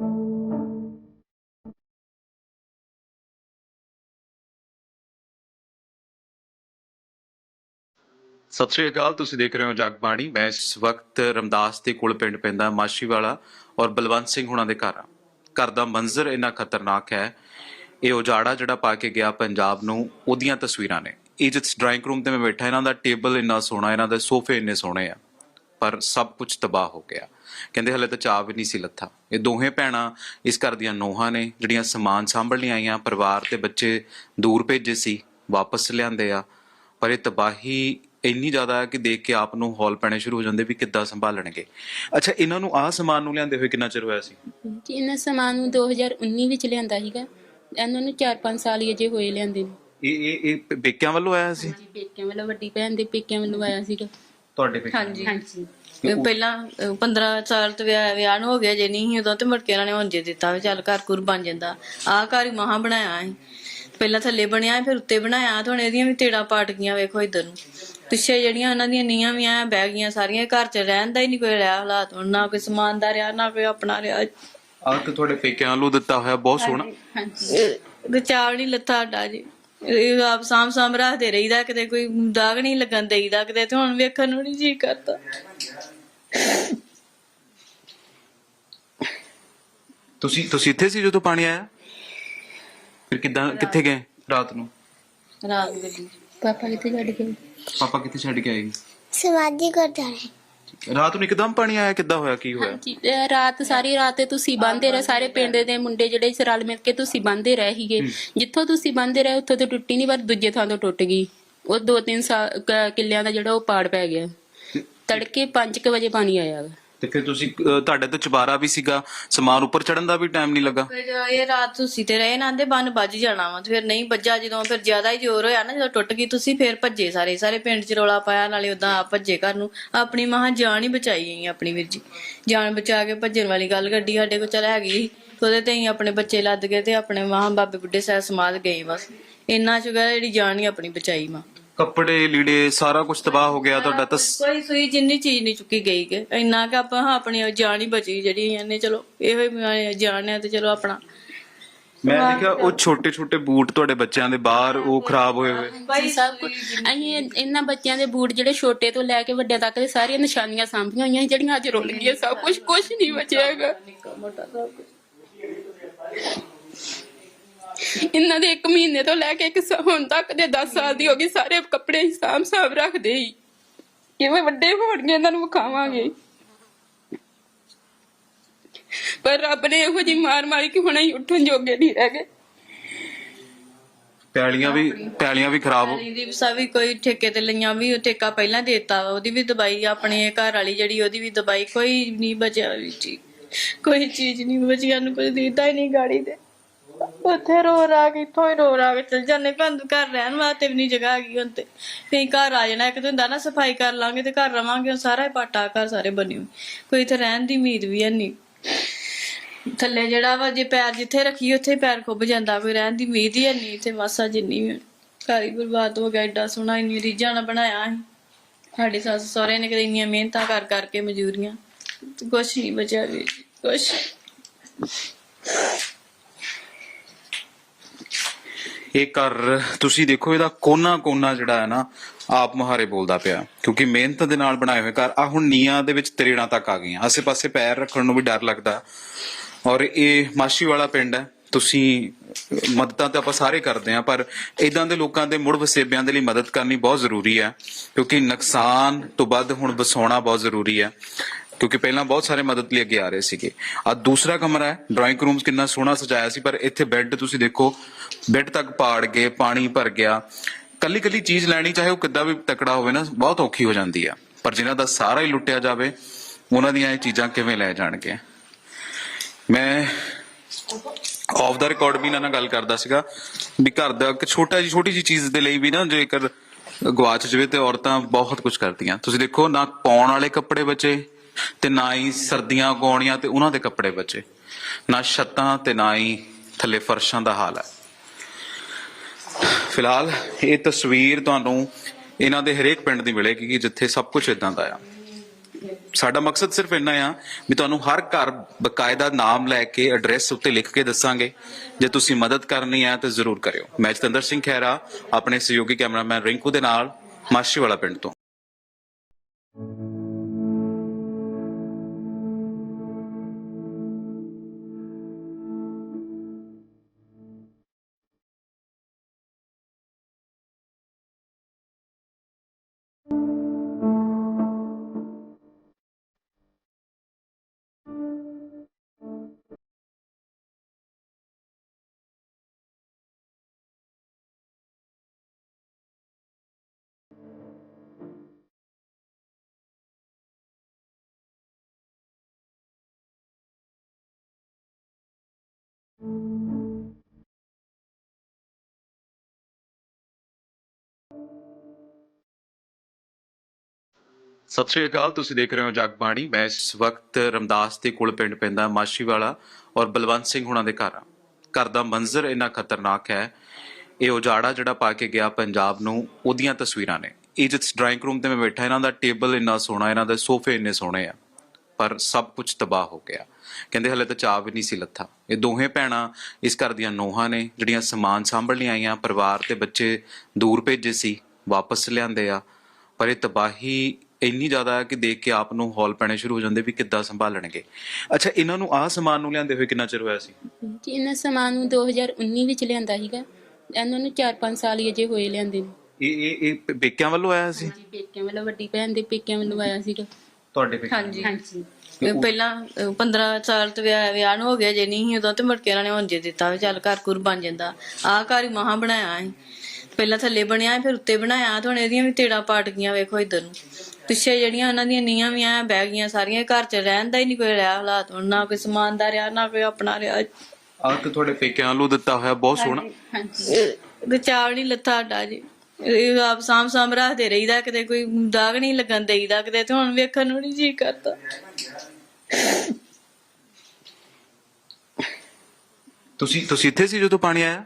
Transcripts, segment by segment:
ਸਤਿ ਸ਼੍ਰੀ ਅਕਾਲ, ਤੁਸੀਂ ਦੇਖ ਰਹੇ ਹੋ ਜਗਬਾਣੀ ਮੈਂ ਇਸ ਵਕਤ ਰਮਦਾਸ ਦੇ ਕੋਲ ਪਿੰਡ ਪੈਂਦਾ ਮਾਸ਼ੀਵਾਲਾ ਔਰ ਬਲਵੰਤ ਸਿੰਘ ਹੁਣਾਂ ਦੇ ਘਰ ਆ ਘਰ ਦਾ ਮੰਜ਼ਰ ਇੰਨਾ ਖਤਰਨਾਕ ਹੈ, ਇਹ ਉਜਾੜਾ ਜਿਹੜਾ ਪਾ ਕੇ ਗਿਆ ਪੰਜਾਬ ਨੂੰ, ਉਹਦੀਆਂ ਤਸਵੀਰਾਂ ਨੇ। ਇਹ ਜਿਸ ਡਰਾਇੰਗ ਰੂਮ ਤੇ ਮੈਂ ਬੈਠਾ, ਇਹਨਾਂ ਦਾ ਟੇਬਲ ਇੰਨਾ ਸੋਹਣਾ, ਇਹਨਾਂ ਦੇ ਸੋਫੇ ਇੰਨੇ ਸੋਹਣੇ ਆ, ਪਰ ਸਭ ਕੁਝ ਤਬਾਹ ਹੋ ਗਿਆ। ਕਹਿੰਦੇ ਹਲੇ ਤਾਂ ਚਾਹ ਵੀ ਨਹੀਂ ਸੀ ਲੱਥਾ। ਇਹ ਦੋਹੇ ਭੈਣਾਂ ਇਸ ਘਰ ਦੀਆਂ ਨੋਹਾਂ ਨੇ ਜਿਹੜੀਆਂ ਸਮਾਨ ਸੰਭਲ ਲਈ ਆਈਆਂ ਪਰਿਵਾਰ ਤੇ ਬੱਚੇ ਦੂਰ ਭੇਜੇ ਸੀ ਵਾਪਸ ਲਿਆਂਦੇ ਆ। ਪਰ ਇਹ ਤਬਾਹੀ ਇੰਨੀ ਜ਼ਿਆਦਾ ਹੈ ਕਿ ਦੇਖ ਕੇ ਆਪ ਨੂੰ ਹੌਲ ਪੈਣੇ ਸ਼ੁਰੂ ਹੋ ਜਾਂਦੇ ਵੀ ਕਿੱਦਾਂ ਸੰਭਾਲਣਗੇ। ਅੱਛਾ ਇਹਨਾਂ ਨੂੰ ਆਹ ਸਮਾਨ ਨੂੰ ਲਿਆਂਦੇ ਹੋਏ ਕਿੰਨਾ ਚਿਰ ਹੋਇਆ ਸੀ? ਜੀ ਇਹਨਾਂ ਸਮਾਨ ਨੂੰ 2019 ਵਿੱਚ ਲਿਆਂਦਾ ਸੀਗਾ। ਇਹਨਾਂ ਨੂੰ 4-5 ਸਾਲ ਹੀ ਅਜੇ ਹੋਏ ਲਿਆਂਦੇ ਨੂੰ। ਇਹ ਇਹ ਇਹ ਪੇਕਿਆਂ ਵੱਲੋਂ ਆਇਆ ਸੀ? ਜੀ ਪੇਕਿਆਂ ਵੱਲੋਂ ਵੱਡੀ ਭੈਣ ਦੇ ਪੇਕਿਆਂ ਵੱਲੋਂ ਆਇਆ ਸੀਗਾ। ਤੁਹਾਡੇ ਪੇਕਿਆਂ ਹਾਂਜੀ। ਹਾਂਜੀ। ਪਹਿਲਾਂ ਅਹ, 15 ਸਾਲ ਤੇ ਵਿਆਹ ਵਿਆਹ ਨੂੰ ਹੋ ਗਿਆ ਜੇ ਨਹੀਂ ਸੀ ਉਦੋਂ ਤੇ ਮੁੜ ਕੇ ਇਹਨਾਂ ਨੇ ਹੁਣ ਜੇ ਦਿੱਤਾ ਵੀ ਚੱਲ ਘਰ ਘੁਰ ਬਣ ਜਾਂਦਾ। ਆਹ ਘਰ ਹੀ ਮਹਾ ਬਣਾਇਆ ਸੀ। ਪਹਿਲਾਂ ਥੱਲੇ ਬਣਿਆ ਫਿਰ ਉੱਤੇ ਬਣਾਇਆ ਤੇ ਹੁਣ ਇਹਦੀਆਂ ਵੀ ਤੇੜਾ ਪਾਟ ਗਈਆਂ ਵੇਖੋ ਇਧਰ ਨੂੰ। ਪਿੱਛੇ ਜਿਹੜੀਆਂ ਉਹਨਾਂ ਦੀਆਂ ਨੀਆਂ ਵੀ ਆ ਬਹਿ ਗਈਆਂ ਸਾਰੀਆਂ ਘਰ 'ਚ ਰਹਿਣ ਦਾ ਹੀ ਨਹੀਂ ਕੋਈ ਰਿਹਾ ਹਾਲਾਤ। ਹੁਣ ਨਾ ਕੋਈ ਸਮਾਨ ਦਾ ਰਿਹਾ ਨਾ ਕੋਈ ਆਪਣਾ ਰਿਹਾ। ਆਹ ਤੇ ਤੁਹਾਡੇ ਪੇਕਿਆਂ ਵੱਲੋਂ ਦਿੱਤਾ ਹੋਇਆ ਬਹੁਤ ਸੋਹਣਾ। ਹਾਂਜੀ ਬਚਾਵ ਨਹੀਂ ਲੱਥਾ ਸਾਡਾ ਜੀ। ਇਹ ਆਪ ਸਾਂਭ ਸਾਂਭ ਰੱਖਦੇ ਰਹੀਦਾ ਕਿਤੇ ਕੋਈ ਦਾਗ ਨਹੀਂ ਲੱਗਣ ਦੇਈਦਾ ਕਿਤੇ ਤੇ ਹੁਣ ਵੇਖਣ ਨੂੰ ਨਹੀਂ ਜੀ ਕਰਦਾ। ਤੁਸੀਂ ਤੁਸੀਂ ਇੱਥੇ ਸੀ ਜਦੋਂ ਪਾਣੀ ਆਇਆ? ਫਿਰ ਕਿੱਦਾਂ ਕਿੱਥੇ ਗਏ ਰਾਤ ਨੂੰ? ਰਾਤ ਗੱਡੀ। ਪਾਪਾ ਕਿੱਥੇ ਛੱਡ ਗਏ ਪਾਪਾ ਕਿੱਥੇ ਛੱਡ ਕੇ ਆਏ? ਸਮਾਧੀ ਗੁਰਦੁਆਰੇ ਰਾਤ ਨੂੰ ਇੱਕਦਮ ਪਾਣੀ ਆਇਆ ਕਿੱਦਾਂ ਹੋਇਆ ਕੀ ਹੋਇਆ? ਹਾਂਜੀ ਰਾਤ ਸਾਰੀ ਰਾਤ ਤੇ ਤੁਸੀਂ ਬੰਦੇ ਰਹੇ ਸਾਰੇ ਪਿੰਡ ਦੇ ਮੁੰਡੇ ਜਿਹੜੇ ਰਲ ਮਿਲ ਕੇ ਤੁਸੀਂ ਬੰਦੇ ਰਹੇ ਹੀਗੇ ਜਿੱਥੋਂ ਤੁਸੀਂ ਬੰਦੇ ਰਹੇ ਉੱਥੋਂ ਤੋਂ ਟੁੱਟੀ ਨਹੀਂ ਪਰ ਦੂਜੇ ਥਾਂ ਤੋਂ ਟੁੱਟ ਗਈ। ਉਹ ਦੋ ਤਿੰਨ ਸਾ- ਕ- ਕਿੱਲਿਆਂ ਦਾ ਜਿਹੜਾ ਉਹ ਪਾੜ ਪੈ ਗਿਆ। ਤੜਕੇ 5:00 ਵਜੇ ਪਾਣੀ ਆਇਆ। ਵਾ। ਤੇ ਫਿਰ ਤੁਸੀਂ ਅਹ, ਤੁਹਾਡੇ ਤੇ ਚੁਬਾਰਾ ਵੀ ਸੀਗਾ ਸਮਾਨ ਉੱਪਰ ਚੜਨ ਦਾ ਵੀ ਟਾਈਮ ਨਹੀਂ ਲੱਗਾ? ਫਿਰ ਇਹ ਰਾਤ ਤੁਸੀਂ ਤੇ ਰਹੇ ਨਾ ਦੇ ਬੰਨ ਵੱਜ ਜਾਣਾ ਵਾ ਤੇ ਫਿਰ ਨਹੀਂ ਵੱਜਾ ਜਦੋਂ ਫਿਰ ਜ਼ਿਆਦਾ ਹੀ ਜ਼ੋਰ ਹੋਇਆ ਨਾ ਜਦੋਂ ਟੁੱਟ ਗਈ ਤੁਸੀਂ ਫਿਰ ਭੱਜੇ ਸਾਰੇ ਸਾਰੇ ਪਿੰਡ 'ਚ ਰੌਲਾ ਪਾਇਆ ਨਾਲੇ ਉਦਾਂ ਆਪ ਭੱਜੇ ਘਰ ਨੂੰ। ਆਪਣੀ ਮਹਾਂ ਜਾਨ ਹੀ ਬਚਾਈ ਗਈ ਆਪਣੀ ਵੀਰ ਜੀ। ਜਾਨ ਬਚਾ ਕੇ ਭੱਜਣ ਵਾਲੀ ਗੱਲ ਗੱਡੀ ਸਾਡੇ ਕੋਲ ਚੱਲ ਹੈਗੀ ਸੀ। ਤੇ ਉਹਦੇ ਤੇ ਹੀ ਆਪਣੇ ਬੱਚੇ ਲੱਦ ਗਏ ਤੇ ਆਪਣੇ ਮਹਾਂ ਬਾਬੇ ਬੁੱਢੇ ਸਾਹਿਬ ਸਮਾਧ ਗਏ ਬਸ। ਇੰਨਾ ਸ਼ੁਕਰ ਹੈ ਜਿਹੜੀ ਜਾਨ ਹੀ ਆਪਣੀ ਬਚਾਈ ਮਾਂ। ਕੱਪੜੇ ਲੀੜੇ ਸਾਰਾ ਕੁਝ ਤਬਾਹ ਹੋ ਗਿਆ ਤੁਹਾਡਾ ਤਾਂ ਸ- ਕੋਈ ਸੂਈ ਜਿੰਨੀ ਚੀਜ਼ ਨਹੀਂ ਚੁੱਕੀ ਗਈ ਕਿ ਇੰਨਾ ਕਿ ਆਪਾਂ ਹਾਂ, ਆਪਣੀ ਜਾਨ ਹੀ ਬਚੀ ਜਿਹੜੀ ਇਹਨੇ ਚਲੋ ਇਹੋ ਹੀ ਜਾਨ ਹੈ ਤੇ ਚਲੋ ਆਪਣਾ। ਮੈਂ ਦੇਖਿਆ ਉਹ ਛੋਟੇ ਛੋਟੇ ਬੂਟ ਤੁਹਾਡੇ ਬੱਚਿਆਂ ਦੇ ਬਾਹਰ ਉਹ ਖਰਾਬ ਹੋਏ ਹੋਏ। ਅਸੀਂ ਸਭ ਕੁਝ ਅਸੀਂ ਇਹ- ਇਹਨਾਂ ਬੱਚਿਆਂ ਦੇ ਬੂਟ ਜਿਹੜੇ ਛੋਟੇ ਤੋਂ ਲੈ ਕੇ ਵੱਡਿਆਂ ਤੱਕ ਦੇ ਸਾਰੀਆਂ ਨਿਸ਼ਾਨੀਆਂ ਸਾਂਭੀਆਂ ਹੋਈਆਂ ਸੀ, ਜਿਹੜੀਆਂ ਅੱਜ ਰੁੱਲ ਗਈਆਂ ਸਭ ਕੁਝ ਕੁਝ ਨਹੀਂ ਬਚਿਆ ਹੈਗਾ ਨਿੱਕਾ ਮੋਟਾ ਸਭ ਕੁਛ ਇਹਨਾਂ ਦੇ 1 ਮਹੀਨੇ ਤੋਂ ਲੈ ਕੇ ਇੱਕ ਸ- ਹੁਣ ਤੱਕ ਦੇ 10 ਸਾਲ ਦੀ ਹੋ ਗਈ ਸਾਰੇ ਕੱਪੜੇ ਹੀ ਸਾਂਭ ਸਾਂਭ ਰੱਖਦੇ ਹੀ। ਕਿਵੇਂ ਵੱਡੇ ਹੋਣਗੇ ਇਹਨਾਂ ਨੂੰ ਵਿਖਾਵਾਂਗੇ। ਪਰ ਰੱਬ ਨੇ ਇਹੋ ਜੀ ਮਾਰ ਮਾਰੀ ਕਿ ਹੁਣ ਅਸੀਂ ਉੱਠਣ ਜੋਗੇ ਨਹੀਂ ਰਹਿ ਗਏ। ਪੈਲੀਆਂ ਵੀ ਪੈਲੀਆਂ ਵੀ ਖਰਾਬ ਹੋ ਦੀ ਸਭ ਵੀ ਕੋਈ ਠੇਕੇ ਤੇ ਲਈਆਂ ਵੀ ਉਹ ਠੇਕਾ ਪਹਿਲਾਂ ਦੇਤਾ ਉਹਦੀ ਵੀ ਦਵਾਈ ਆਪਣੀ ਘਰ ਵਾਲੀ ਜਿਹੜੀ ਉਹਦੀ ਵੀ ਦਵਾਈ ਕੋਈ ਨਹੀਂ ਬਚਿਆ ਵੀ ਕੋਈ ਚੀਜ਼ ਨਹੀਂ ਬਚਿਆ ਨੂੰ ਕੁਝ ਦਿੱਤਾ ਹੀ ਨਹੀਂ ਗਾੜੀ ਤੇ। ਉੱਥੇ ਰੋ ਰਾ ਕੇ, ਇੱਥੋਂ ਹੀ ਰੋ ਰਾ ਕੇ ਚਲ ਜਾਂਦੇ। ਘਰ ਘਰ ਰਹਿਣ ਵਾਸਤੇ ਵੀ ਨਹੀਂ ਜਗ੍ਹਾ ਹੈਗੀ ਹੁਣ ਤੇ। ਫੇਰ ਘਰ ਆ ਜਾਣਾ, ਇੱਕ ਤਾਂ ਹੁੰਦਾ ਨਾ, ਸਫ਼ਾਈ ਕਰ ਲਾਂਗੇ ਤੇ ਘਰ ਰਵਾਂਗੇ, ਹੁਣ ਸਾਰਾ ਹੀ ਪਾਟਾ ਘਰ ਸਾਰੇ ਬਣੇ ਹੋਏ। ਕੋਈ ਇੱਥੇ ਰਹਿਣ ਦੀ ਉਮੀਦ ਵੀ ਹੈ ਨਹੀਂ ਥੱਲੇ ਜਿਹੜਾ ਵਾ, ਜੇ ਪੈਰ ਜਿੱਥੇ ਰੱਖੀ ਉੱਥੇ ਪੈਰ ਖੁੱਭ ਜਾਂਦਾ। ਕੋਈ ਰਹਿਣ ਦੀ ਉਮੀਦ ਹੀ ਹੈ ਨਹੀਂ ਇੱਥੇ ਮਾਸਾ ਜਿੰਨੀ ਵੀ ਘਰ ਹੀ ਬਰਬਾਦ ਹੋ ਗਿਆ, ਏਡਾ ਸੋਹਣਾ, ਇੰਨੀ ਰੀਝਾਂ ਨਾਲ ਬਣਾਇਆ ਸੀ ਸਾਡੇ ਸੱਸ ਸਹੁਰੇ ਨੇ ਕਦੇ ਇੰਨੀਆਂ ਮਿਹਨਤਾਂ ਕਰ ਕਰਕੇ ਮਜ਼ਦੂਰੀਆਂ ਕੁਛ ਨਹੀਂ ਬਚਿਆ ਵੀ ਕੁਛ। ਇਹ ਘਰ, ਤੁਸੀਂ ਦੇਖੋ ਇਹਦਾ ਕੋਨਾ ਕੋਨਾ ਜਿਹੜਾ ਹੈ ਨਾ, ਆਪ ਮੁਹਾਰੇ ਬੋਲਦਾ ਪਿਆ। ਕਿਉਂਕਿ ਮਿਹਨਤ ਦੇ ਨਾਲ ਬਣਾਏ ਹੋਏ ਘਰ ਆ ਹੁਣ ਨੀਆਂ ਦੇ ਵਿੱਚ ਤਰੇੜਾਂ ਤੱਕ ਆ ਗਈਆਂ। ਆਸੇ-ਪਾਸੇ ਪੈਰ ਰੱਖਣ ਨੂੰ ਵੀ ਡਰ ਲੱਗਦਾ। ਔਰ ਇਹ ਮਾਸ਼ੀ ਵਾਲਾ ਪਿੰਡ ਹੈ। ਤੁਸੀਂ, ਮਦਦਾਂ ਤਾਂ ਆਪਾਂ ਸਾਰੇ ਕਰਦੇ ਆ ਪਰ ਇਦਾਂ ਦੇ ਲੋਕਾਂ ਦੇ ਮੁੜ ਵਸੇਬਿਆਂ ਦੇ ਲਈ ਮਦਦ ਕਰਨੀ ਬਹੁਤ ਜ਼ਰੂਰੀ ਹੈ। ਕਿਉਂਕਿ ਨੁਕਸਾਨ ਤੋਂ ਵੱਧ ਹੁਣ ਵਸਾਉਣਾ ਬਹੁਤ ਜ਼ਰੂਰੀ ਹੈ। ਕਿਉਂਕਿ ਪਹਿਲਾਂ ਬਹੁਤ ਸਾਰੇ ਮਦਦ ਲਈ ਅੱਗੇ ਆ ਰਹੇ ਸੀਗੇ। ਆ ਦੂਸਰਾ ਕਮਰਾ ਹੈ ਡਰਾਇੰਗ ਰੂਮਸ ਕਿੰਨਾ ਸੋਹਣਾ ਸਜਾਇਆ ਸੀ, ਪਰ ਇੱਥੇ ਬੈੱਡ ਤੁਸੀਂ ਦੇਖੋ ਬੈੱਡ ਤੱਕ ਪਾੜ ਗਏ, ਪਾਣੀ ਭਰ ਗਿਆ। ਕੱਲੀ ਕੱਲੀ ਚੀਜ਼ ਲੈਣੀ, ਚਾਹੇ ਉਹ ਕਿੱਦਾਂ ਵੀ ਤਕੜਾ ਹੋਵੇ ਨਾ, ਬਹੁਤ ਔਖੀ ਹੋ ਜਾਂਦੀ ਆ। ਪਰ ਜਿਨ੍ਹਾਂ ਦਾ ਸਾਰਾ ਹੀ ਲੁੱਟਿਆ ਜਾਵੇ, ਉਹਨਾਂ ਦੀਆਂ ਇਹ ਚੀਜ਼ਾਂ ਕਿਵੇਂ ਲੈ ਜਾਣਗੇ? ਮੈਂ ਆਫ ਦਾ ਰਿਕਾਰਡ ਵੀ ਇਹਨਾਂ ਨਾਲ ਗੱਲ ਕਰਦਾ ਸੀਗਾ, ਵੀ ਘਰ ਦਾ ਇੱਕ ਛੋਟਾ ਜੀ, ਛੋਟੀ ਜੀ ਚੀਜ਼ ਦੇ ਲਈ ਵੀ ਨਾ ਜੇਕਰ ਗਵਾਚ ਜਵੇ ਤੇ ਔਰਤਾਂ ਬਹੁਤ ਕੁਝ ਕਰਦੀਆਂ। ਤੁਸੀਂ ਦੇਖੋ, ਨਾ ਪਾਉਣ ਵਾਲੇ ਕੱਪੜੇ ਬਚੇ ਤੇ ਨਾ ਹੀ ਸਰਦੀਆਂ ਗਾਉਣੀਆਂ ਤੇ ਉਹਨਾਂ ਦੇ ਕੱਪੜੇ ਬਚੇ। ਨਾ ਛੱਤਾਂ ਤੇ ਨਾ ਹੀ ਥੱਲੇ ਫਰਸ਼ਾਂ ਦਾ ਹਾਲ ਹੈ। ਫਿਲਹਾਲ ਇਹ ਤਸਵੀਰ ਤੁਹਾਨੂੰ ਇਹਨਾਂ ਦੇ ਹਰੇਕ ਪਿੰਡ ਦੀ ਮਿਲੇਗੀ ਕਿ ਜਿੱਥੇ ਸਭ ਕੁਝ ਇਦਾਂ ਦਾ ਆ। ਸਾਡਾ ਮਕਸਦ ਸਿਰਫ ਇੰਨਾ ਆ ਵੀ ਤੁਹਾਨੂੰ ਹਰ ਘਰ ਬਕਾਇਦਾ ਨਾਮ ਲੈ ਕੇ ਐਡਰੈਸ ਉੱਤੇ ਲਿਖ ਕੇ ਦੱਸਾਂਗੇ। ਜੇ ਤੁਸੀਂ ਮਦਦ ਕਰਨੀ ਹੈ ਤਾਂ ਜ਼ਰੂਰ ਕਰਿਓ। ਮੈਂ ਜਤਿੰਦਰ ਸਿੰਘ ਖਹਿਰਾ, ਆਪਣੇ ਸਹਿਯੋਗੀ ਕੈਮਰਾਮੈਨ ਰਿੰਕੂ ਦੇ ਨਾਲ ਮਾਸ਼ੀ ਵਾਲਾ ਪਿੰਡ ਤੋਂ। ਸਤਿ ਸ਼੍ਰੀ ਅਕਾਲ, ਤੁਸੀਂ ਦੇਖ ਰਹੇ ਹੋ ਜਗਬਾਣੀ ਮੈਂ ਇਸ ਵਕਤ ਰਮਦਾਸ ਦੇ ਕੋਲ ਪਿੰਡ ਪੈਂਦਾ ਮਾਸ਼ੀ ਵਾਲਾ ਔਰ ਬਲਵੰਤ ਸਿੰਘ ਹੁਣਾਂ ਦੇ ਘਰ ਆ ਘਰ ਦਾ ਮੰਜ਼ਰ ਇੰਨਾ ਖਤਰਨਾਕ ਹੈ, ਇਹ ਉਜਾੜਾ ਜਿਹੜਾ ਪਾ ਕੇ ਗਿਆ ਪੰਜਾਬ ਨੂੰ, ਉਹਦੀਆਂ ਤਸਵੀਰਾਂ ਨੇ। ਇਹ ਜਿਸ ਡਰਾਇੰਗ ਰੂਮ ਤੇ ਮੈਂ ਬੈਠਾ, ਇਹਨਾਂ ਦਾ ਟੇਬਲ ਇੰਨਾ ਸੋਹਣਾ, ਇਹਨਾਂ ਦੇ ਸੋਫੇ ਇੰਨੇ ਸੋਹਣੇ ਆ। ਪਰ ਸਭ ਕੁਝ ਤਬਾਹ ਹੋ ਗਿਆ। ਕਹਿੰਦੇ ਹਲੇ ਤਾਂ ਚਾਹ ਵੀ ਨਹੀਂ ਸੀ ਲੱਥਾ। ਇਹ ਦੋਹੇ ਭੈਣਾਂ ਇਸ ਘਰ ਦੀਆਂ ਨੋਹਾਂ ਨੇ ਜਿਹੜੀਆਂ ਸਮਾਨ ਸਾਂਭਣ ਲਈ ਆਈਆਂ ਪਰਿਵਾਰ ਤੇ ਬੱਚੇ ਦੂਰ ਭੇਜੇ ਸੀ ਵਾਪਸ ਲਿਆਂਦੇ ਆ। ਪਰ ਇਹ ਤਬਾਹੀ ਇੰਨੀ ਜ਼ਿਆਦਾ ਹੈ ਕਿ ਦੇਖ ਕੇ ਆਪ ਨੂੰ ਹੌਲ ਪੈਣੇ ਸ਼ੁਰੂ ਹੋ ਜਾਂਦੇ ਵੀ ਕਿੱਦਾਂ ਸੰਭਾਲਣਗੇ। ਅੱਛਾ ਇਹਨਾਂ ਨੂੰ ਆਹ ਸਮਾਨ ਨੂੰ ਲਿਆਂਦੇ ਹੋਏ ਕਿੰਨਾ ਚਿਰ ਹੋਇਆ ਸੀ? ਜੀ ਇਹਨਾਂ ਸਮਾਨ ਨੂੰ 2019 ਵਿੱਚ ਲਿਆਂਦਾ ਸੀਗਾ। ਇਹਨਾਂ ਨੂੰ 4-5 ਸਾਲ ਹੀ ਅਜੇ ਹੋਏ ਲਿਆਂਦੇ ਨੂੰ। ਇਹ ਇਹ ਇਹ ਪੇਕਿਆਂ ਵੱਲੋਂ ਆਇਆ ਸੀ? ਜੀ ਪੇਕਿਆਂ ਵੱਲੋਂ ਵੱਡੀ ਭੈਣ ਦੇ ਪੇਕਿਆਂ ਵੱਲੋਂ ਆਇਆ ਸੀਗਾ। ਤੁਹਾਡੇ ਪੇਕਿਆਂ ਹਾਂਜੀ। ਹਾਂਜੀ। ਪਹਿਲਾਂ ਅਹ, 15 ਸਾਲ ਤੇ ਵਿਆਹ ਵਿਆਹ ਨੂੰ ਹੋ ਗਿਆ ਜੇ ਨਹੀਂ ਸੀ ਉਦੋਂ ਤੇ ਮੁੜ ਕੇ ਇਹਨਾਂ ਨੇ ਹੁਣ ਜੇ ਦਿੱਤਾ ਵੀ ਚੱਲ ਘਰ ਘੁਰ ਬਣ ਜਾਂਦਾ। ਆਹ ਘਰ ਹੀ ਮਹਾ ਬਣਾਇਆ ਸੀ। ਪਹਿਲਾਂ ਥੱਲੇ ਬਣਿਆ ਫਿਰ ਉੱਤੇ ਬਣਾਇਆ ਤੇ ਹੁਣ ਇਹਦੀਆਂ ਵੀ ਤੇੜਾ ਪਾਟ ਗਈਆਂ ਵੇਖੋ ਇਧਰ ਨੂੰ। ਪਿੱਛੇ ਜਿਹੜੀਆਂ ਉਹਨਾਂ ਦੀਆਂ ਨੀਆਂ ਵੀ ਆ ਬਹਿ ਗਈਆਂ ਸਾਰੀਆਂ ਘਰ 'ਚ ਰਹਿਣ ਦਾ ਹੀ ਨਹੀਂ ਕੋਈ ਰਿਹਾ ਹਾਲਾਤ ਹੁਣ ਨਾ ਕੋਈ ਸਮਾਨ ਦਾ ਰਿਹਾ ਨਾ ਕੋਈ ਆਪਣਾ ਰਿਹਾ। ਆਹ ਤੇ ਤੁਹਾਡੇ ਪੇਕਿਆਂ ਵੱਲੋਂ ਦਿੱਤਾ ਹੋਇਆ ਬਹੁਤ ਸੋਹਣਾ। ਹਾਂਜੀ ਗਚਾਵ ਨਹੀਂ ਲੱਥਾ ਸਾਡਾ ਜੀ। ਇਹ ਆਪ ਸਾਮ ਸਾਮ ਰੱਖਦੇ ਰਹੀਦਾ ਕਿਤੇ ਕੋਈ ਦਾਗ ਨਹੀਂ ਲੱਗਣ ਦੇਈਦਾ ਕਿਤੇ ਤੇ ਹੁਣ ਵੇਖਣ ਨੂੰ ਨਹੀਂ ਜੀ ਕਰਦਾ। ਤੁਸੀਂ ਤੁਸੀਂ ਇੱਥੇ ਸੀ ਜਦੋਂ ਪਾਣੀ ਆਇਆ?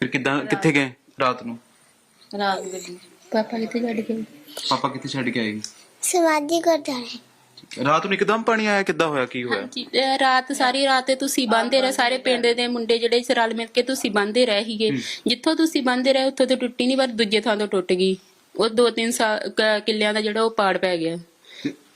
ਫਿਰ ਕਿੱਦਾਂ ਕਿੱਥੇ ਗਏ ਰਾਤ ਨੂੰ? ਰਾਤ ਗੱਡੀ ਪਾਪਾ ਕਿੱਥੇ ਛੱਡ ਗਏ ਪਾਪਾ ਕਿੱਥੇ ਛੱਡ ਕੇ ਆਏ? ਸਮਾਧੀ ਗੁਰਦੁਆਰੇ। ਰਾਤ ਨੂੰ ਇੱਕਦਮ ਪਾਣੀ ਆਇਆ ਕਿੱਦਾਂ ਹੋਇਆ ਕੀ ਹੋਇਆ? ਹਾਂਜੀ ਰਾਤ ਸਾਰੀ ਰਾਤ ਤੇ ਤੁਸੀਂ ਬੰਦੇ ਰਹੇ ਸਾਰੇ ਪਿੰਡ ਦੇ ਮੁੰਡੇ ਜਿਹੜੇ ਇਸ ਰਲ ਮਿਲ ਕੇ ਤੁਸੀਂ ਬੰਦੇ ਰਹੇ ਹੀਗੇ ਜਿੱਥੋਂ ਤੁਸੀਂ ਬੰਦੇ ਰਹੇ ਉੱਥੋਂ ਤੇ ਟੁੱਟੀ ਨਹੀਂ ਪਰ ਦੂਜੇ ਥਾਂ ਤੋਂ ਟੁੱਟ ਗਈ। ਉਹ ਦੋ ਤਿੰਨ ਕ- ਕਿੱਲਿਆਂ ਦਾ ਜਿਹੜਾ ਉਹ ਪਾੜ ਪੈ ਗਿਆ।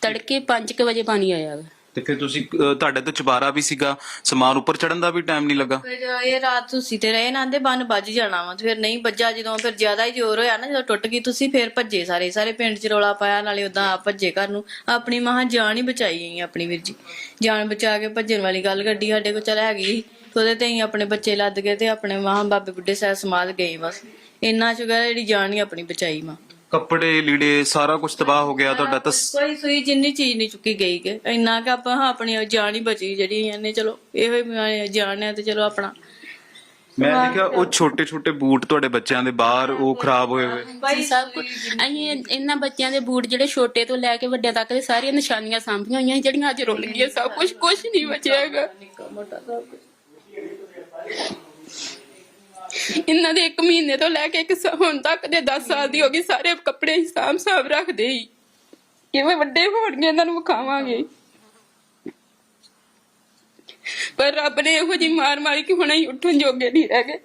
ਤੜਕੇ 5:00 ਵਜੇ ਪਾਣੀ ਆਇਆ। ਵਾ। ਤੇ ਫਿਰ ਤੁਸੀਂ ਅਹ, ਤੁਹਾਡੇ ਤੋਂ ਚਬਾਰਾ ਵੀ ਸੀਗਾ ਸਮਾਨ ਉੱਪਰ ਚੜਨ ਦਾ ਵੀ ਟਾਈਮ ਨਹੀਂ ਲੱਗਾ? ਫਿਰ ਇਹ ਰਾਤ ਤੁਸੀਂ ਤੇ ਰਹੇ ਨਾ ਦੇ ਬੰਨ ਵੱਜ ਜਾਣਾ ਵਾ ਫਿਰ ਨਹੀਂ ਵੱਜਾ ਜਦੋਂ ਫਿਰ ਜ਼ਿਆਦਾ ਹੀ ਜ਼ੋਰ ਹੋਇਆ ਨਾ ਜਦੋਂ ਟੁੱਟ ਗਈ ਤੁਸੀਂ ਫਿਰ ਭੱਜੇ ਸਾਰੇ ਸਾਰੇ ਪਿੰਡ 'ਚ ਰੌਲਾ ਪਾਇਆ ਨਾਲੇ ਉਦਾਂ ਆਪ ਭੱਜੇ ਘਰ ਨੂੰ। ਆਪਣੀ ਮਾਂ ਜਾਨ ਹੀ ਬਚਾਈ ਗਈ ਆਪਣੀ ਵੀਰ ਜੀ। ਜਾਨ ਬਚਾ ਕੇ ਭੱਜਣ ਵਾਲੀ ਗੱਲ ਗੱਡੀ ਸਾਡੇ ਕੋਲ ਚੱਲ ਹੈਗੀ ਸੀ। ਤੇ ਉਹਦੇ ਤੇ ਹੀ ਆਪਣੇ ਬੱਚੇ ਲੱਦ ਗਏ ਤੇ ਆਪਣੇ ਮਾਂ ਬਾਬੇ ਬੁੱਢੇ ਸਾਹਿਬ ਸਮਾਧ ਗਏ ਬਸ। ਇੰਨਾ ਸ਼ੁਕਰ ਹੈ ਜਿਹੜੀ ਜਾਨ ਹੀ ਆਪਣੀ ਬਚਾਈ ਮਾਂ। ਕੱਪੜੇ ਲੀੜੇ ਸਾਰਾ ਕੁਝ ਤਬਾਹ ਹੋ ਗਿਆ ਤੁਹਾਡਾ ਤਾਂ ਸ- ਕੋਈ ਸੂਈ ਜਿੰਨੀ ਚੀਜ਼ ਨਹੀਂ ਚੁੱਕੀ ਗਈ ਕਿ ਇੰਨਾ ਕਿ ਆਪਾਂ ਹਾਂ, ਆਪਣੀ ਜਾਨ ਹੀ ਬਚੀ ਜਿਹੜੀ ਇਹਨੇ ਚਲੋ ਇਹੋ ਹੀ ਜਾਨ ਹੈ ਤੇ ਚਲੋ ਆਪਣਾ। ਮੈਂ ਦੇਖਿਆ ਉਹ ਛੋਟੇ ਛੋਟੇ ਬੂਟ ਤੁਹਾਡੇ ਬੱਚਿਆਂ ਦੇ ਬਾਹਰ ਉਹ ਖਰਾਬ ਹੋਏ ਹੋਏ। ਅਸੀਂ ਸਭ ਕੁਝ ਅਸੀਂ ਇਹ- ਇਹਨਾਂ ਬੱਚਿਆਂ ਦੇ ਬੂਟ ਜਿਹੜੇ ਛੋਟੇ ਤੋਂ ਲੈ ਕੇ ਵੱਡਿਆਂ ਤੱਕ ਦੇ ਸਾਰੀਆਂ ਨਿਸ਼ਾਨੀਆਂ ਸਾਂਭੀਆਂ ਹੋਈਆਂ ਸੀ, ਜਿਹੜੀਆਂ ਅੱਜ ਰੁੱਲ ਗਈਆਂ ਸਭ ਕੁਝ ਕੁਝ ਨਹੀਂ ਬਚਿਆ ਹੈਗਾ। ਨਿੱਕਾ ਮੋਟਾ ਸਭ ਕੁਛ। ਇਹਨਾਂ ਦੇ 1 ਮਹੀਨੇ ਤੋਂ ਲੈ ਕੇ ਇੱਕ ਸ- ਹੁਣ ਤੱਕ ਦੇ 10 ਸਾਲ ਦੀ ਹੋ ਗਈ ਸਾਰੇ ਕੱਪੜੇ ਹੀ ਸਾਂਭ ਸਾਂਭ ਰੱਖਦੇ ਹੀ। ਕਿਵੇਂ ਵੱਡੇ ਹੋਣਗੇ ਇਹਨਾਂ ਨੂੰ ਵਿਖਾਵਾਂਗੇ। ਪਰ ਰੱਬ ਨੇ ਇਹੋ ਜੀ ਮਾਰ ਮਾਰੀ ਕਿ ਹੁਣ ਅਸੀਂ ਉੱਠਣ ਜੋਗੇ ਨਹੀਂ ਰਹਿ ਗਏ।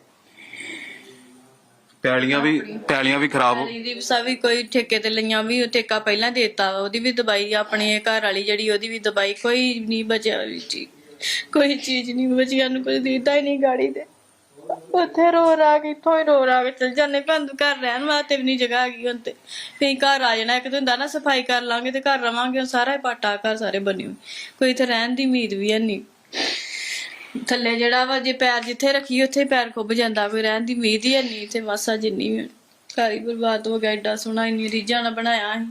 ਪੈਲੀਆਂ ਵੀ ਪੈਲੀਆਂ ਵੀ ਖਰਾਬ ਹੋ ਦੀ ਵੀ ਸਾ ਵੀ ਕੋਈ ਠੇਕੇ ਤੇ ਲਈਆਂ ਵੀ ਉਹ ਠੇਕਾ ਪਹਿਲਾਂ ਦੇਤਾ ਉਹਦੀ ਵੀ ਦਵਾਈ ਆਪਣੀ ਘਰ ਵਾਲੀ ਜਿਹੜੀ ਉਹਦੀ ਵੀ ਦਵਾਈ ਕੋਈ ਨਹੀਂ ਬਚਿਆ ਵੀ ਜੀ ਕੋਈ ਚੀਜ਼ ਨਹੀਂ ਬਚੀ ਨੂੰ ਕੋਈ ਦਿੱਤਾ ਹੀ ਨਹੀਂ ਗਾੜੀ ਤੇ। ਉੱਥੇ ਰੋ ਰਾ ਕੇ, ਇੱਥੋਂ ਹੀ ਰੋ ਰਾ ਕੇ ਚਲ ਜਾਂਦੇ। ਭੰਦ ਘਰ ਰਹਿਣ ਵਾਸਤੇ ਵੀ ਨਹੀਂ ਜਗ੍ਹਾ ਹੈਗੀ ਹੁਣ ਤੇ। ਫੇਰ ਘਰ ਆ ਜਾਣਾ, ਇੱਕ ਦਿਨ ਹੁੰਦਾ ਨਾ, ਸਫ਼ਾਈ ਕਰ ਲਾਂਗੇ ਤੇ ਘਰ ਰਵਾਂਗੇ, ਹੁਣ ਸਾਰਾ ਹੀ ਪਾਟਾ ਘਰ ਸਾਰੇ ਬਣੇ ਹੋਏ। ਕੋਈ ਇੱਥੇ ਰਹਿਣ ਦੀ ਉਮੀਦ ਵੀ ਹੈ ਨਹੀਂ ਥੱਲੇ ਜਿਹੜਾ ਵਾ, ਜੇ ਪੈਰ ਜਿੱਥੇ ਰੱਖੀ ਉੱਥੇ ਪੈਰ ਖੁੱਭ ਜਾਂਦਾ। ਕੋਈ ਰਹਿਣ ਦੀ ਉਮੀਦ ਹੀ ਹੈ ਨਹੀਂ ਤੇ ਮਾਸਾ ਜਿੰਨੀ ਵੀ ਘਰ ਹੀ ਬਰਬਾਦ ਹੋ ਗਿਆ, ਏਡਾ ਸੋਹਣਾ ਇੰਨੀ ਰੀਝਾਂ ਨਾਲ ਬਣਾਇਆ ਸੀ।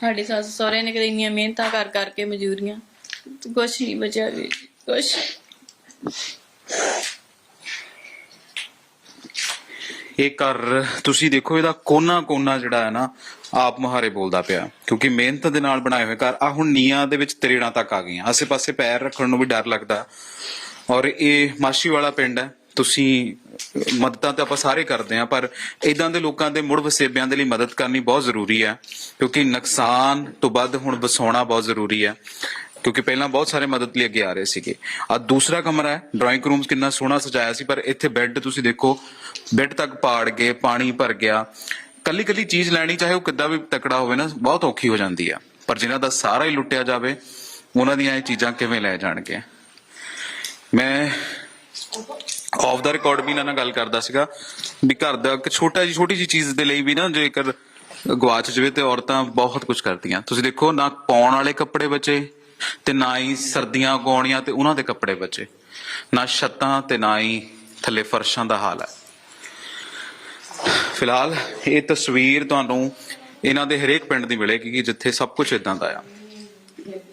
ਸਾਡੇ ਸੱਸ ਸਹੁਰੇ ਨੇ ਕਦੇ ਇੰਨੀਆਂ ਮਿਹਨਤਾਂ ਕਰ, ਕਰਕੇ ਮਜ਼ਦੂਰੀਆਂ। ਕੁਛ ਨਹੀਂ ਬਚਿਆ ਵੀ ਕੁਛ। ਇਹ ਘਰ, ਤੁਸੀਂ ਦੇਖੋ ਇਹਦਾ ਕੋਨਾ ਕੋਨਾ ਜਿਹੜਾ ਹੈ ਨਾ, ਆਪ ਮੁਹਾਰੇ ਬੋਲਦਾ ਪਿਆ। ਕਿਉਂਕਿ ਮਿਹਨਤ ਦੇ ਨਾਲ ਬਣਾਏ ਹੋਏ ਘਰ ਆ ਹੁਣ ਨੀਆਂ ਦੇ ਵਿੱਚ ਤਰੇੜਾਂ ਤੱਕ ਆ ਗਈਆਂ। ਆਸੇ-ਪਾਸੇ ਪੈਰ ਰੱਖਣ ਨੂੰ ਵੀ ਡਰ ਲੱਗਦਾ। ਔਰ ਇਹ ਮਾਸ਼ੀ ਵਾਲਾ ਪਿੰਡ ਹੈ। ਤੁਸੀਂ ਮਦਦਾਂ ਤਾਂ ਆਪਾਂ ਸਾਰੇ ਕਰਦੇ ਆ ਪਰ ਇਦਾਂ ਦੇ ਲੋਕਾਂ ਦੇ ਮੁੜ ਵਸੇਬਿਆਂ ਦੇ ਲਈ ਮਦਦ ਕਰਨੀ ਬਹੁਤ ਜ਼ਰੂਰੀ ਹੈ। ਕਿਉਂਕਿ ਨੁਕਸਾਨ ਤੋਂ ਵੱਧ ਹੁਣ ਵਸਾਉਣਾ ਬਹੁਤ ਜ਼ਰੂਰੀ ਹੈ। ਕਿਉਂਕਿ ਪਹਿਲਾਂ ਬਹੁਤ ਸਾਰੇ ਮਦਦ ਲਈ ਅੱਗੇ ਆ ਰਹੇ ਸੀਗੇ। ਆ ਦੂਸਰਾ ਕਮਰਾ ਹੈ ਡਰਾਇੰਗ ਰੂਮ ਕਿੰਨਾ ਸੋਹਣਾ ਸਜਾਇਆ ਸੀ, ਪਰ ਇੱਥੇ ਬੈੱਡ ਤੁਸੀਂ ਦੇਖੋ ਬੈੱਡ ਤੱਕ ਪਾੜ ਗਏ, ਪਾਣੀ ਭਰ ਗਿਆ। ਕੱਲੀ ਕੱਲੀ ਚੀਜ਼ ਲੈਣੀ, ਚਾਹੇ ਉਹ ਕਿੱਦਾਂ ਵੀ ਤਕੜਾ ਹੋਵੇ ਨਾ, ਬਹੁਤ ਔਖੀ ਹੋ ਜਾਂਦੀ ਆ। ਪਰ ਜਿਨ੍ਹਾਂ ਦਾ ਸਾਰਾ ਹੀ ਲੁੱਟਿਆ ਜਾਵੇ, ਉਹਨਾਂ ਦੀਆਂ ਇਹ ਚੀਜ਼ਾਂ ਕਿਵੇਂ ਲੈ ਜਾਣਗੇ? ਮੈਂ ਆਫ ਦਾ ਰਿਕਾਰਡ ਵੀ ਇਹਨਾਂ ਨਾਲ ਗੱਲ ਕਰਦਾ ਸੀਗਾ, ਵੀ ਘਰ ਦਾ ਇੱਕ ਛੋਟਾ ਜਿਹੀ ਛੋਟੀ ਜਿਹੀ ਚੀਜ਼ ਦੇ ਲਈ ਵੀ ਨਾ ਜੇਕਰ ਗਵਾਚ ਜਵੇ ਤੇ ਔਰਤਾਂ ਬਹੁਤ ਕੁਝ ਕਰਦੀਆਂ। ਤੁਸੀਂ ਦੇਖੋ, ਨਾ ਪਾਉਣ ਵਾਲੇ ਕੱਪੜੇ ਬਚੇ ਤੇ ਨਾ ਹੀ ਸਰਦੀਆਂ ਗਾਉਣੀਆਂ ਤੇ ਉਹਨਾਂ ਦੇ ਕੱਪੜੇ ਬਚੇ। ਨਾ ਛੱਤਾਂ ਤੇ ਨਾ ਹੀ ਥੱਲੇ ਫਰਸ਼ਾਂ ਦਾ ਹਾਲ ਹੈ। ਫਿਲਹਾਲ ਇਹ ਤਸਵੀਰ ਤੁਹਾਨੂੰ ਇਹਨਾਂ ਦੇ ਹਰੇਕ ਪਿੰਡ ਦੀ ਮਿਲੇਗੀ ਕਿ ਜਿੱਥੇ ਸਭ ਕੁਝ ਇਦਾਂ ਦਾ ਆ।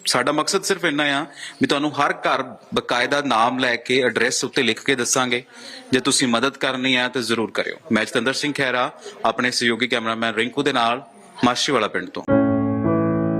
ਸਾਡਾ ਮਕਸਦ ਸਿਰਫ ਇੰਨਾ ਆ ਵੀ ਤੁਹਾਨੂੰ ਹਰ ਘਰ ਬਕਾਇਦਾ ਨਾਮ ਲੈ ਕੇ ਐਡਰੈਸ ਉੱਤੇ ਲਿਖ ਕੇ ਦੱਸਾਂਗੇ। ਜੇ ਤੁਸੀਂ ਮਦਦ ਕਰਨੀ ਹੈ ਤਾਂ ਜ਼ਰੂਰ ਕਰਿਓ। ਮੈਂ ਜਤਿੰਦਰ ਸਿੰਘ ਖਹਿਰਾ, ਆਪਣੇ ਸਹਿਯੋਗੀ ਕੈਮਰਾਮੈਨ ਰਿੰਕੂ ਦੇ ਨਾਲ ਮਾਸ਼ੀ ਵਾਲਾ ਪਿੰਡ ਤੋਂ।